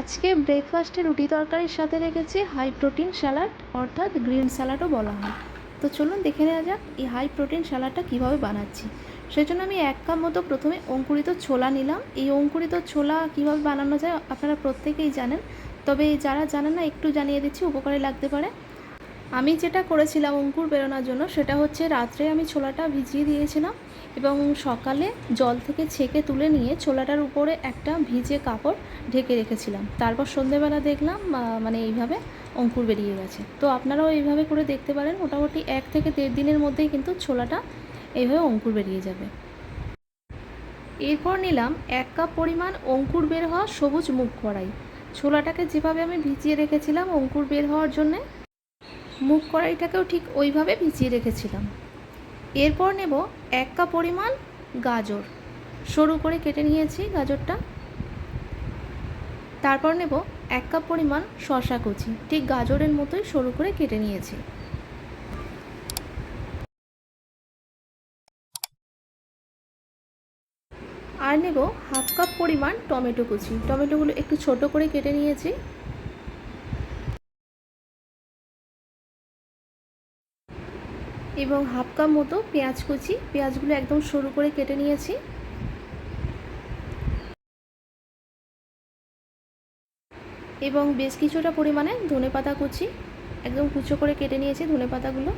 আজকে ব্রেকফাস্টে রুটি তরকারির সাথে রেখেছি হাই প্রোটিন স্যালাড অর্থাৎ গ্রিন স্যালাডও বলা হয়। তো চলুন দেখে নেওয়া যাক এই হাই প্রোটিন স্যালাডটা কীভাবে বানাচ্ছি। সেই জন্য আমি এক কাপ মতো প্রথমে অঙ্কুরিত ছোলা নিলাম। এই অঙ্কুরিত ছোলা কীভাবে বানানো যায় আপনারা প্রত্যেকেই জানেন। তবে যারা জানেন না, একটু জানিয়ে দিচ্ছি, উপকারে লাগতে পারে। আমি যেটা করেছিলাম অঙ্কুর বেরোনোর জন্য, সেটা হচ্ছে রাত্রে আমি ছোলাটা ভিজিয়ে দিয়েছিলাম। এবং সকালে জল থেকে ছেঁকে তুলে নিয়ে ছোলাটার উপরে একটা ভিজে কাপড় ঢেকে রেখেছিলাম। তারপর সন্ধেবেলা দেখলাম মানে এইভাবে অঙ্কুর বেরিয়ে গেছে। তো আপনারাও এইভাবে করে দেখতে পারেন, মোটামুটি এক থেকে দেড় দিনের মধ্যেই কিন্তু ছোলাটা এইভাবে অঙ্কুর বেরিয়ে যাবে। এরপর নিলাম এক কাপ পরিমাণ অঙ্কুর বের হওয়া সবুজ মুখ কড়াই। ছোলাটাকে যেভাবে আমি ভিজিয়ে রেখেছিলাম অঙ্কুর বের হওয়ার জন্যে মুখ কড়াইটাকেও ঠিক ওইভাবে ভিজিয়ে রেখেছিলাম। এরপর নেব এক কাপ পরিমাণ গাজর। সরু করে কেটে নিয়েছি গাজরটা। তারপর নেব এক কাপ পরিমাণ শশা কুচি। ঠিক গাজরের মতোই সরু করে কেটে নিয়েছি। আর নেব হাফ কাপ পরিমাণ টমেটো কুচি। টমেটোগুলো একটু ছোট করে কেটে নিয়েছি। এবং হাফ কাপ মতো পেঁয়াজ কুচি। পেঁয়াজগুলো একদম সরু করে কেটে নিয়েছি। এবং বেশ কিছুটা পরিমাণে ধনে পাতা কুচি। একদম কুচো করে কেটে নিয়েছি ধনে পাতাগুলো।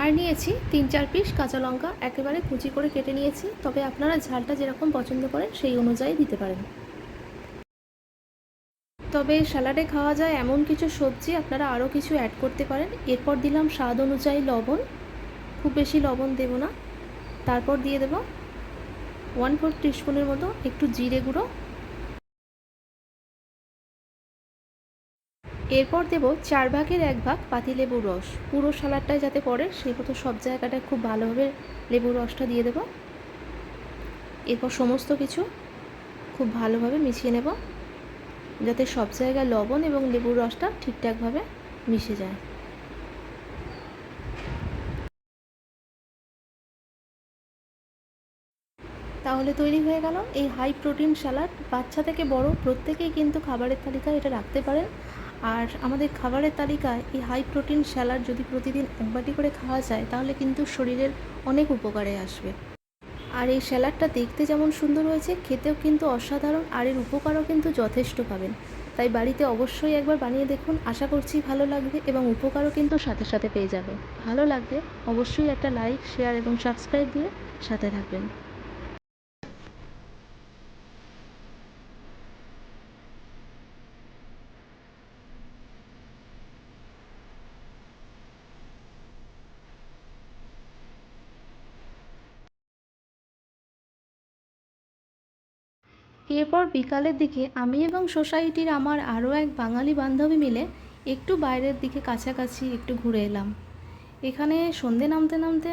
আর নিয়েছি তিন চার পিস কাঁচা লঙ্কা। একেবারে কুচি করে কেটে নিয়েছি। তবে আপনারা ঝালটা যেরকম পছন্দ করেন সেই অনুযায়ী দিতে পারেন। তবে স্যালাডে খাওয়া যায় এমন কিছু সবজি, আপনারা আরও কিছু অ্যাড করতে পারেন। এরপর দিলাম স্বাদ অনুযায়ী লবণ। খুব বেশি লবণ দেব না। তারপর দিয়ে দেব ওয়ান ফোর টিস্পুনের মতো একটু জিরে গুঁড়ো। এরপর দেব চার ভাগের এক ভাগ পাতিলেবুর রস। পুরো স্যালাডটায় যাতে পড়ে, সেই মতো সব জায়গাটায় খুব ভালোভাবে লেবুর রসটা দিয়ে দেব। এরপর সমস্ত কিছু খুব ভালোভাবে মিশিয়ে নেব। যাতে সব জায়গায় লবণ এবং লেবুর রসটা ঠিকঠাকভাবে মিশে যায়। তাহলে তৈরি হয়ে গেল এই হাই প্রোটিন স্যালাড বাচ্চা থেকে বড় প্রত্যেকেই কিন্তু খাবারের তালিকায় এটা রাখতে পারেন। আর আমাদের খাবারের তালিকায় এই হাই প্রোটিন স্যালাড যদি প্রতিদিন এক বাটি করে খাওয়া যায়, তাহলে কিন্তু শরীরের অনেক উপকারে আসবে। আর এই স্যালাডটা দেখতে যেমন সুন্দর হয়েছে, খেতেও কিন্তু অসাধারণ আর এর উপকারও কিন্তু যথেষ্ট পাবেন। তাই বাড়িতে অবশ্যই একবার বানিয়ে দেখুন, আশা করছি ভালো লাগবে এবং উপকারও কিন্তু সাথে সাথে পেয়ে যাবে। ভালো লাগবে অবশ্যই একটা লাইক, শেয়ার এবং সাবস্ক্রাইব দিয়ে সাথে থাকবেন। এরপর বিকালের দিকে আমি এবং সোসাইটির আমার আরও এক বাঙালি বান্ধবী মিলে একটু বাইরের দিকে কাছাকাছি একটু ঘুরে এলাম। এখানে সন্ধে নামতে নামতে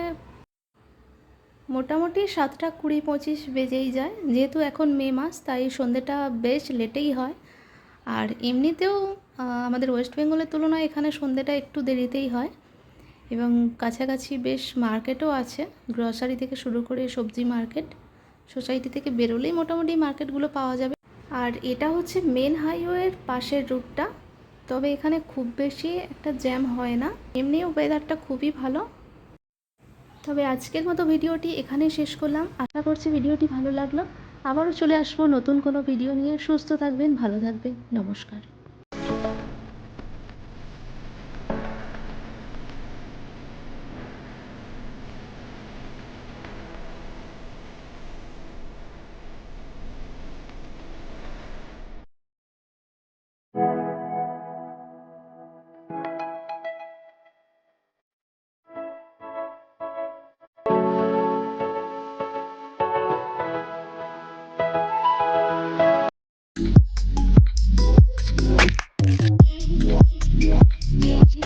মোটামুটি সাতটা কুড়ি পঁচিশ বেজেই যায়। যেহেতু এখন মে মাস, তাই সন্ধেটা বেশ লেটেই হয়। আর এমনিতেও আমাদের ওয়েস্ট বেঙ্গলের তুলনায় এখানে সন্ধেটা একটু দেরিতেই হয়। এবং কাছাকাছি বেশ মার্কেটও আছে। গ্রসারি থেকে শুরু করে সবজি মার্কেট। সোসাইটি থেকে বেরোলেই মোটামুটি মার্কেটগুলো পাওয়া যাবে। আর এটা হচ্ছে মেন হাইওয়ের পাশের রুটটা, তবে এখানে খুব বেশি একটা জ্যাম হয় না। এমনিও ওয়েদারটা খুবই ভালো। তবে আজকের মতো ভিডিওটি এখানেই শেষ করলাম। আশা করছি ভিডিওটি ভালো লাগল। আবারও চলে আসব নতুন কোনো ভিডিও নিয়ে। সুস্থ থাকবেন, ভালো থাকবেন। নমস্কার।